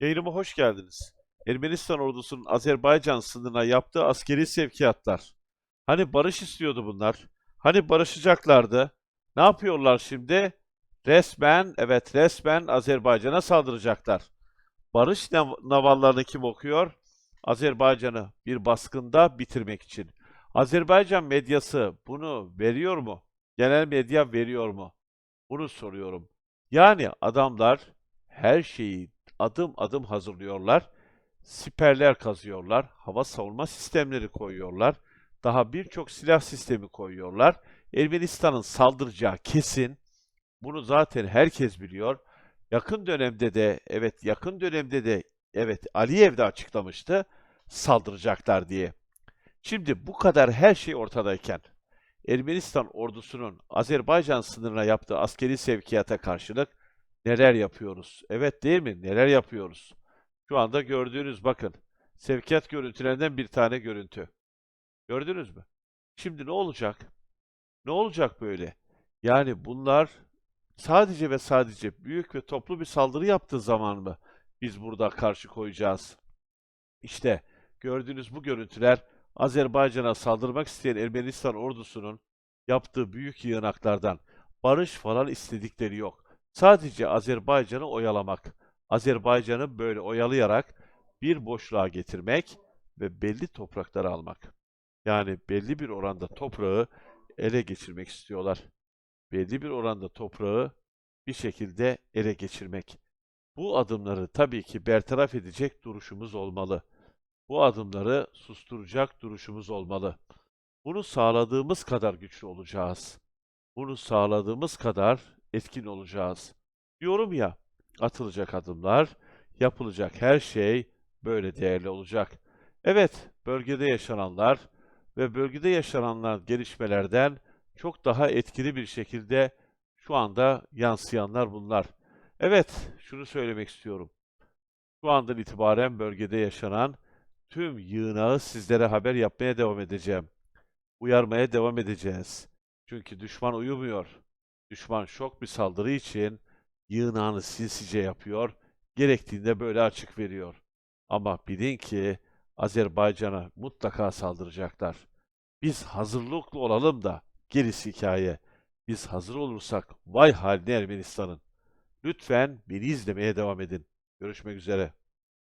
Yayınıma hoş geldiniz. Ermenistan ordusunun Azerbaycan sınırına yaptığı askeri sevkiyatlar. Hani barış istiyordu bunlar? Hani barışacaklardı? Ne yapıyorlar şimdi? Resmen, evet resmen Azerbaycan'a saldıracaklar. Barış nav- navallarını kim okuyor? Azerbaycan'ı bir baskında bitirmek için. Azerbaycan medyası bunu veriyor mu? Genel medya veriyor mu? Bunu soruyorum. Yani adamlar her şeyi adım adım hazırlıyorlar. Siperler kazıyorlar, hava savunma sistemleri koyuyorlar, daha birçok silah sistemi koyuyorlar. Ermenistan'ın saldıracağı kesin. Bunu zaten herkes biliyor. Yakın dönemde de, evet yakın dönemde de, evet Aliyev de açıklamıştı, saldıracaklar diye. Şimdi bu kadar her şey ortadayken, Ermenistan ordusunun Azerbaycan sınırına yaptığı askeri sevkiyata karşılık neler yapıyoruz? Evet değil mi? Neler yapıyoruz? Şu anda gördüğünüz bakın. Sevkiyat görüntülerinden bir tane görüntü. Gördünüz mü? Şimdi ne olacak? Ne olacak böyle? Yani bunlar sadece ve sadece büyük ve toplu bir saldırı yaptığı zaman mı biz burada karşı koyacağız? İşte gördüğünüz bu görüntüler Azerbaycan'a saldırmak isteyen Ermenistan ordusunun yaptığı büyük yığınaklardan barış falan istedikleri yok. Sadece Azerbaycan'ı oyalamak. Azerbaycan'ı böyle oyalayarak bir boşluğa getirmek ve belli toprakları almak. Yani belli bir oranda toprağı ele geçirmek istiyorlar. Belli bir oranda toprağı bir şekilde ele geçirmek. Bu adımları tabii ki bertaraf edecek duruşumuz olmalı. Bu adımları susturacak duruşumuz olmalı. Bunu sağladığımız kadar güçlü olacağız. Bunu sağladığımız kadar etkin olacağız. Diyorum ya, atılacak adımlar, yapılacak her şey böyle değerli olacak. Evet, bölgede yaşananlar ve bölgede yaşananlar gelişmelerden çok daha etkili bir şekilde şu anda yansıyanlar bunlar. Evet, şunu söylemek istiyorum. Şu andan itibaren bölgede yaşanan tüm yığınağı sizlere haber yapmaya devam edeceğim. Uyarmaya devam edeceğiz. Çünkü düşman uyumuyor. Düşman şok bir saldırı için yığınağını sinsice yapıyor, gerektiğinde böyle açık veriyor. Ama bilin ki Azerbaycan'a mutlaka saldıracaklar. Biz hazırlıklı olalım da gerisi hikaye. Biz hazır olursak vay haline Ermenistan'ın. Lütfen beni izlemeye devam edin. Görüşmek üzere.